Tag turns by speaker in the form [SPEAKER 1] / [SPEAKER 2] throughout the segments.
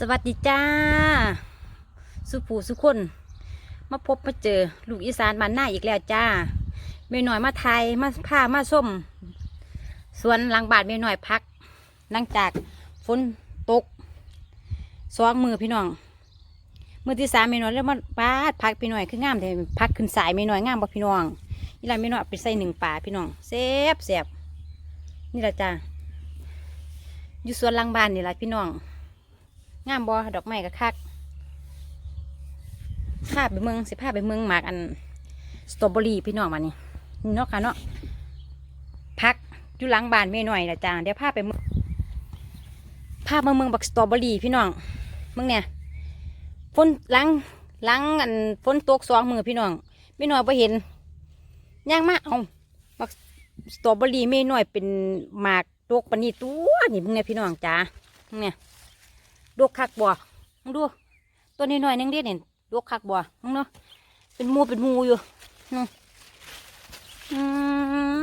[SPEAKER 1] สวัสดีจ้า สุผูสุคน มาพบมาเจอ ลูกอีสานบ้านหน้าอีกแล้วจ้าไม่หน่อยมาไทยมาผ้ามาส้มสวนหลังบาดไม่หน่อยพักหลังจากฝนตกสองมือพี่น้องมือที่สามไม่น้อยแล้วมันปาดพักพี่หน้อยคืองามแต่พักขึ้นสายไม่น้อยงามบ่พี่น้องนี่ละไม่น้อยไปใส่หนึ่งป่าพี่น้องเซบเซบนี่ละจ้าอยู่สวนหลังบ้านนี่ละพี่น้อง งามบอดอกไม้ก็คักภาพไปเมืองสิภาพไปเมืองหมากอันสตรอเบอรี่พี่น้องมานี่นี่เนาะค่ะเนาะพักอยู่หลังบ้านไม่หน่อยละจ้าเดี๋ยวภาพไปเมืองภาพมาเมืองบักสตรอเบอรี่พี่น้องเมืองเนี่ยฝนหลังหลังอันฝนตกสองมือพี่น้องไม่หน่อยพอเห็นย่างมาเอาบักสตรอเบอรี่ไม่หน่อยเป็นหมากตกปนีตัวนี่เมึงเนี่ยพี่น้องจ้ามึงเนี่ย ดกคักบ่มึงดู ตัวนี้หน่อยนึงเด็ดเนี่ยดกคักบ่มึงเนาะเป็นมูเป็นมูอยู่นึงอืม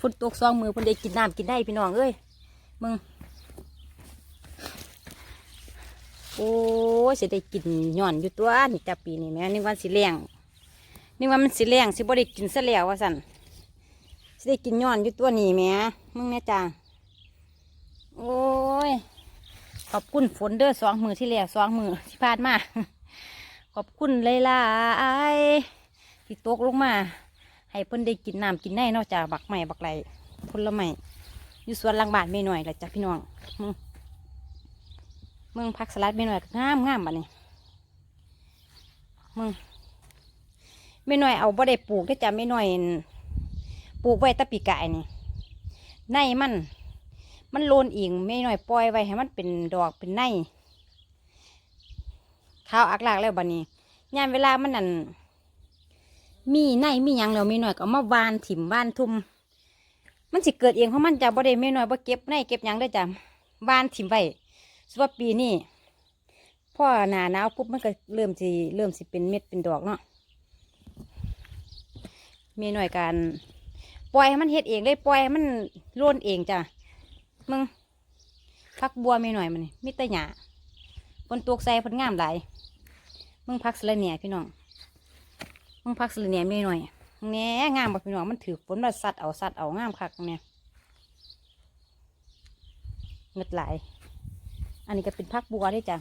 [SPEAKER 1] ฝนตกสองมือพิ่นได้กินน้ำกินได้พี่น้องเอ้ยมึงโอ้สิได้กินย่อนอยู่ตัวนี่จ้าปีนี่แม่นี่วันสิเลี้ยงนี่วันมันสิเลี้ยงสิบ่ได้กินซะแล้วว่าสันสิได้กินย่อนอยู่ตัวนี่แม่มึงแน่จ้าโอ้ย ขอบคุณฝนเด้อสองมือที่แล้วสองมือที่ผ่านมา ขอบคุณหลายๆที่ตกลงมา ให้เพิ่นได้กินน้ำกินได้นอกจากบักใหม่บักไหลผลไม้อยู่สวนลังบานไม่หน่อยหละจ้ะพี่น้องมึงมึงพักสลัดไม่หน่อยงามงามบัดนี้มึงไม่หน่อยเอาบ่ได้ปลูกได้จ้ะไม่หน่อยปลูกไว้ตะปีกายนี่ในมัน มันโลนอิงไม่หน่อยปล่อยไว้ให้มันเป็นดอกเป็นในข้าวอักลากแล้วบัดนี้ยามเวลามันนั่นมีในมียังแล้วไม่หน่อยก็เอามาวานถิ่มวานทุ่มมันสิเกิดเองเพราะมันจะบ่ได้ไม่หน่อยบ่เก็บในเก็บยังได้จ้ะวานถิ่มไว้สว่าปีนี้พ่อหนาหนาวปุ๊บมันก็เริ่มสิเริ่มสิเป็นเม็ดเป็นดอกเนาะมีหน่อยการปล่อยให้มันเฮ็ดเองเลยปล่อยให้มันโลนเองจ้ะ มึงพักบัวไม่หน่อยมันนี่มิตรหยาบนตัวใส่เพนงามหลายมึงพักสะระเนียพี่น้องมึงพักสะระเนียไม่หน่อยแหน่งามบ่พี่น้องมันถือฝนมาสัดเอาสัดเอางามคักเนี่ยเงดหลาย อันนี้ก็เป็นพักบัวได้จ้ะ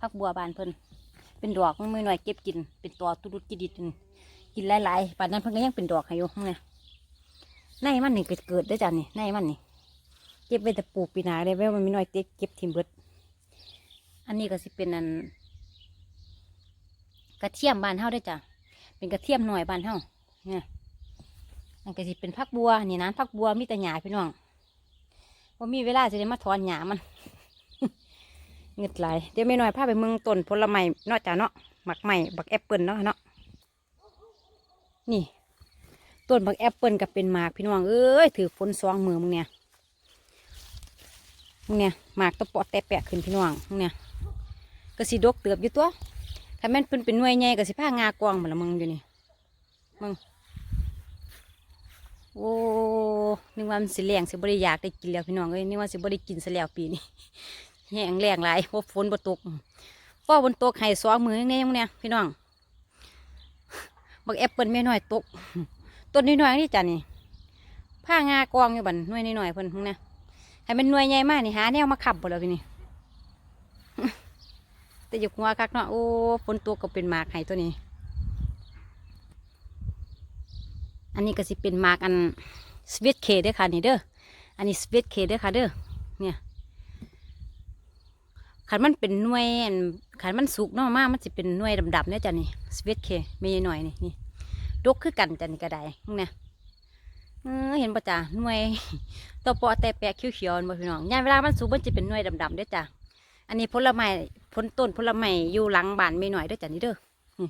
[SPEAKER 1] พักบัวบานเพิ่นเป็นดอกมึงไม่หน่อยเก็บกิน เป็นตัวตุดุดกิดิดกินหลายๆป่านนั้นเพิ่นก็ยังเป็นดอกให้อยู่มึงเนี่ยในมันนี่เกิดเกิดได้จ้ะนี่ในมันนี่ เก็บไว้แต่ปลูกปีหนาเลยแว้มันมีน้อยเต็กเก็บทิมเบิดอันนี้ก็สิเป็นอันกระเทียมบานเฮาได้จ้ะเป็นกระเทียมหน่อยบานเฮาเนี่ยอันก็สิเป็นพักบัวนี่นั้นพักบัวมีแต่หญ้าพี่น้องว่ามีเวลาจะได้มาถอนหญ้ามันเงึดไหลยเดี๋ยวไม่น้อยพาไปเมืองต้นผลไม้นอกจากเนาะหมักใหม่บักแอปเปิลเนาะเนาะนี่ต้นบักแอปเปิลกับเป็นหมากพี่น้องเอ้ยถือฝนสองมือมึงเนี่ย เนี่ยหมากตะปอดแต่แปะขึ้นพี่น้องเนี่ยก็สิดกเติบอยู่ตัวถ้าแม่นเพิ่นเป็นหน่วยใหญ่ก็สิผ้างากวางเหมดละมึงอยู่นี่มึงโอ้นึกว่ามันสิแรงสิบ่ได้อยากได้กินแล้วพี่น้องเอ้ยนึกว่าสิบ่ได้กินซะแล้วปีนี้แห้งแรงหลายเพราะฝนบ่ตกฟ้าบนตกให้สอมือแน่มึงเนี่ยพี่น้องบักแอปเปิลไม่น้อยตกต้นน้อยๆนี่จ้ะนี่ผ้างากวางอยู่บันหน่วยน้อยเพิ่นมึงเนี่ย ให้มันหน่วยใหญ่มากนี่หาแนวมาขับหมดแล้วพี่นี่แต่อยู่หัวคักเนาะโอ้ฝนตกก็เป็นหมากไห้ตัวนี้ อันนี้ก็สิเป็นหมากอันสวีทเคเด้อค่ะนี่เด้ออันนี้สวีทเคเด้อค่ะเด้อเนี่ยขันมันเป็นหน่วยขันมันสุกเนาะมากมันสิเป็นหน่วยดำๆเนี่ยจ้ะนี่สวีทเคไม่ใช่หน่อยนี่นี่ดกคือกันจ้ะนี่ก็ได้เนี่ย เออเห็นป่ะจ้ะหน่วยตัวปอแต่แปะเขียวๆบ่พี่น้องยามเวลามันสูงมันจะเป็นหน่วยดำๆเด้อจ้ะอันนี้ผลไม้ผลต้นผลไม้อยู่หลังบ้านไม่หน่อยด้อจ้ะนี่เด้อนี่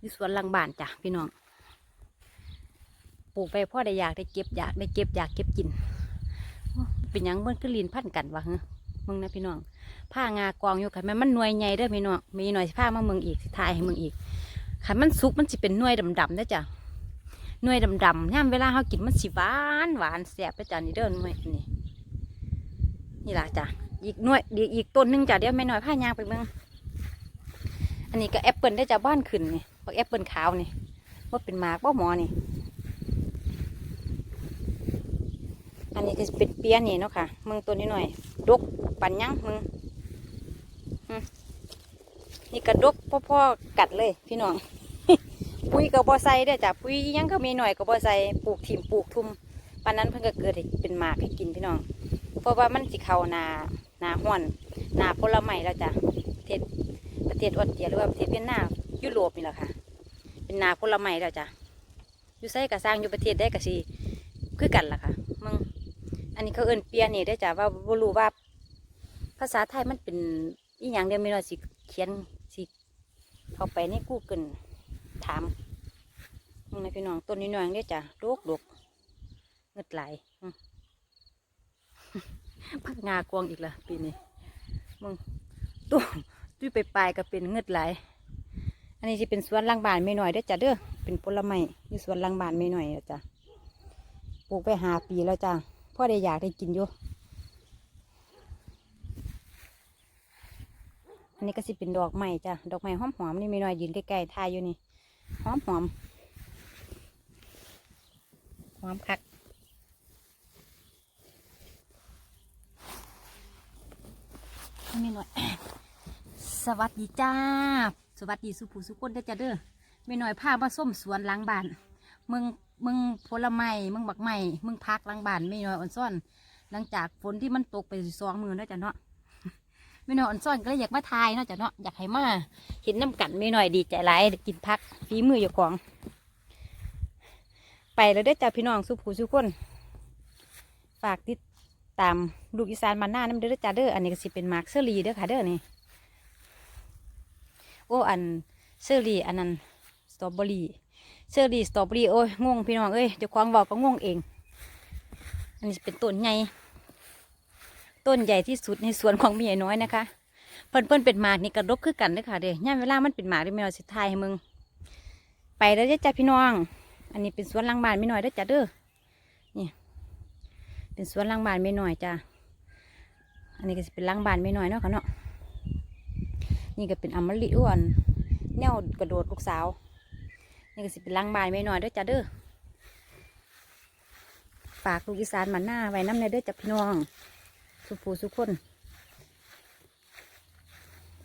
[SPEAKER 1] อยู่สวนหลังบ้านจ้ะพี่น้องปลูกไปพ่อได้อยากได้เก็บอยากได้เก็บอยากเก็บกิน เป็นยังมันก็ลีนพันกันวะฮะมึงนะพี่น้องผ้างากองอยู่ค่ะแม่มันหน่วยใหญ่เด้อพี่น้องมีหน่อยผ้ามาเมืองอีกสิทายให้เมืองอีกค่ะมันสุกมันสิเป็นหน่วยดำๆเด้จ้ะ หน่วยดำๆย่ามเวลาเขากินมันสิหวานหวานแสบไปจ้ะนี่เด้อหน่วยนี่นี่ล่ะจ้ะอีกหน่วยอีกอีกต้นหนึงจ้ะเดี๋ยวไม่น้อยผ้ายางไปเมืองอันนี้ก็แอปเปิลได้จากบ้านขึ้นนี่บักแอปเปิลขาวนี่ว่าเป็นหมากบ่หมอนี่ อันนี้ก็เป็นเปียนี่เนาะค่ะมึงตัวนี้หน่อยดกปันยังมึงอืมนี่กระดกพ่อๆกัดเลยพี่น้อง ยกับบอไซเด้จ้ะปุ๋ยยังก็มีหน่อยกับบอไซปลูกถิ่มปลูกทุ่มปานนั้นเพิ่นก็เกิดเป็นหมากให้กินพี่น้อง เพราะว่ามันสิเขานานาห้วนนาผลไม้แล้วจ้ะประเทศประเทศออสเตรียหรือว่าประเทศเวียดนามยุโรปนี่แหละค่ะ เป็นนาผลไม้แล้วจ้ะอยู่ไสก็สร้างอยู่ประเทศได้ก็สิคือกันล่ะค่ะมึงอันนี้เขาเอิ้นเปียนี่ได้จ้ะว่าบรู้ว่า ภาษาไทยมันเป็นอีหยังเดียวไม่รู้สิเขียนสิเข้าไปในกูเกิลถาม นะพี่น้องต้นนี้หน่อยเด้อจ้ะดกดกเงึดไหลพักงากวงอีกละปีนี้มึงตู้ตุ้ยไปปลายก็เป็นเงึดไหลอันนี้จะเป็นสวนหลังบานไม่หน่อยเด้จ้ะเด้อเป็นผลไม้อยู่สวนหลังบานไม่หน่อยแล้วจ้ะปลูกไปหาปีแล้วจ้ะพ่อได้อยากได้กินอยู่อันนี้ก็สิเป็นดอกไม้จ้ะดอกไม้หอมๆนี่มีหน่อยยืนใกล้ๆทายอยู่นี่หอมหอม หอมคักมีหน่อย สวัสดีจ้า สวัสดีสุภูสุคนได้จ้ะเด้อไมีหน่อยพามาส้มสวนล้างบ้านมึงมึงผลไม้มึงบักไม้มึงพักล้างบ้านไม่หน้อยอ่อนซ่อน หลังจากฝนที่มันตกไปสองมือแล้วจ้ะเนาะไม่หน้อยอ่อนซ่อนก็เลยอยากมาทายเนาะจ้ะเนาะอยากให้มาเห็นน้ำกันไม่หน้อยดีใจหลายได้กินพักฝีมืออยู่ของ ไปแล้วได้จ้ะพี่น้องสุภูสุคน ฝากติดตามลูกอีสานมานหน้าน้ำเด้อจ้ะเด้ออันนี้ก็สิเป็นมาร์คเซอรีเด้อค่ะเด้อนี่โอ้อันเซอรีอันนั้นสตรอเบอรี่เซอรีสตรอเบอรี่โอ้ยงงพี่น้องเอ้ยเจ้าของบอกก็งงเอง อันนี้เป็นต้นใหญ่ต้นใหญ่ที่สุดในสวนของพี่ใหญ่น้อยนะคะเพิ่นเพิ่นเป็นหมากนี่กระดกคือกันเด้อค่ะเด้อย่ามเวลามันเป็นหมากได้ไม่อสิทายให้มึง ไปแล้วเด้อจ้ะพี่น้อง อันนี้เป็นสวนหลังบ้านไม่หน้อยเด้อจ้ะเด้อนี่ เป็นสวนหลังบ้านไม่หน้อยจ้ะอันนี้ก็จะเป็นหลังบ้านไม่หน้อยเนาะค่ะเนาะนี่ก็เป็นอมฤตอ้วนแนวกระโดดลูกสาว นี่ก็สิเป็นหลังบ้านไม่หน้อยเด้อจ้ะเด้อฝากลูกอีสานมาหน้าไว้น้ำในเด้อจ้ะพี่น้อง สุภูสุคน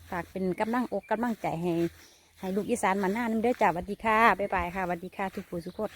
[SPEAKER 1] ฝากเป็นกำลังอกกำลังใจให้ ให้ลูกอีสานมาหน้านึงเด้อจ้าสวัสดีค่ะบ๊ายบายค่ะสวัสดีค่ะทุกผู้ทุกคน